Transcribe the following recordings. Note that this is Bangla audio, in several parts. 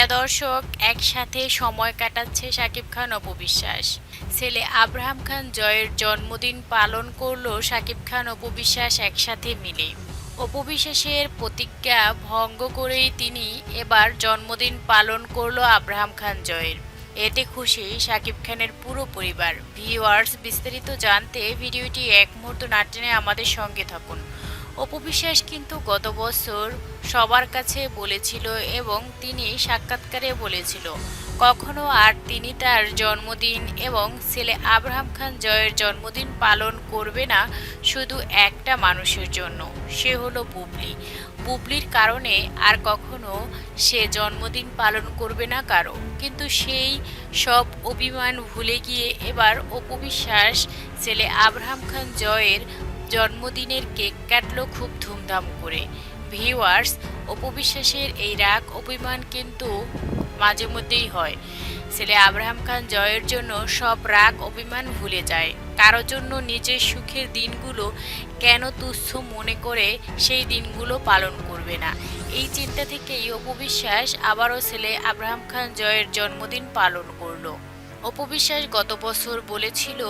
প্রিয় দর্শক একসাথে সময় কাটাচ্ছে শাকিব খান অপবিশ্বাস ছেলে আব্রাহাম খান জয়ের জন্মদিন পালন করল শাকিব খান অপবিশ্বাস একসাথে মিলে। অপবিশ্বাসের প্রতিজ্ঞা ভঙ্গ করেই তিনি এবার জন্মদিন পালন করল আব্রাহাম খান জয়ের। এতে খুশি শাকিব খানের পুরো পরিবার। ভিউয়ার্স, বিস্তারিত জানতে ভিডিওটি এক মুহূর্ত না টেনে আমাদের সঙ্গে থাকুন। অপবিশ্বাস কিন্তু গত বছর সবার কাছে বলেছিল এবং তিনি সাক্ষাৎকারে বলেছিল, কখনো আর তিনি তার জন্মদিন এবং ছেলে আব্রাহাম খান জয়ের জন্মদিন পালন করবে না শুধু একটা মানুষের জন্য, সে হলো বুবলি। বুবলির কারণে আর কখনো সে জন্মদিন পালন করবে না কারও। কিন্তু সেই সব অভিমান ভুলে গিয়ে এবার অপবিশ্বাস ছেলে আব্রাহাম খান জয়ের জন্মদিনের কেক কাটলো খুব ধুমধাম করে। ভিউয়ার্স, অপবিশ্বাসের এই রাগ, অভিমান কিন্তু মাঝে মধ্যেই হয়। ছেলে আব্রাহাম খান জয়ের জন্য সব রাগ, অভিমান ভুলে যায়। কারোর জন্য নিজের সুখের দিনগুলো কেন তুচ্ছ মনে করে সেই দিনগুলো পালন করবে না। এই চিন্তা থেকেই অপবিশ্বাস আবারও ছেলে আব্রাহাম খান জয়ের জন্মদিন পালন করল। অপবিশ্বাস গত বছর বলেছিল,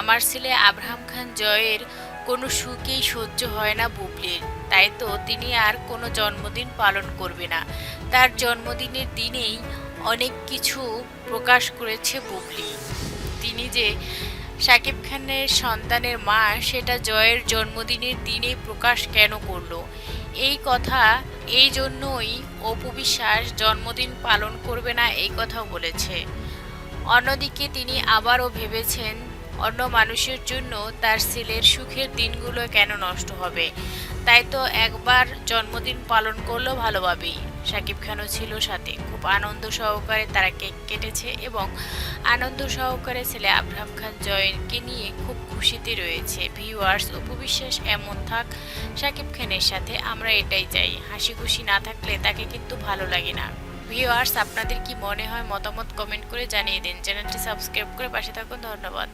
আমার ছেলে আব্রাহাম খান জয়ের কোনো সুখেই সহ্য হয় না বুবলির। তাই তো তিনি আর কোনো জন্মদিন পালন করবে না। তার জন্মদিনের দিনেই অনেক কিছু প্রকাশ করেছে বুবলি। তিনি যে শাকিব খানের সন্তানের মা, সেটা জয়ের জন্মদিনের দিনে প্রকাশ কেন করল? এই কথা, এই জন্যই অপু বিশ্বাস জন্মদিন পালন করবে না, এই কথাও বলেছে। অন্যদিকে তিনি আবারও ভেবেছেন অন্য মানুষের জন্য তার ছেলের সুখের দিনগুলো কেন নষ্ট হবে? তাই তো একবার জন্মদিন পালন করল ভালোভাবেই। সাকিব খানও ছিল সাথে। খুব আনন্দ সহকারে তারা কেক কেটেছে এবং আনন্দ সহকারে ছেলে আব্রাহাম খান জয়েনকে নিয়ে খুব খুশিতে রয়েছে। ভিউয়ার্স উপবিশ্বাস এমন থাক শাকিব খানের সাথে আমরা এটাই চাই। হাসি খুশি না থাকলে তাকে কিন্তু ভালো লাগে না। ভিউয়ার্স আপনাদের কি মনে হয় মতামত কমেন্ট করে জানিয়ে দিন। চ্যানেলটি সাবস্ক্রাইব করে পাশে থাকুন, ধন্যবাদ।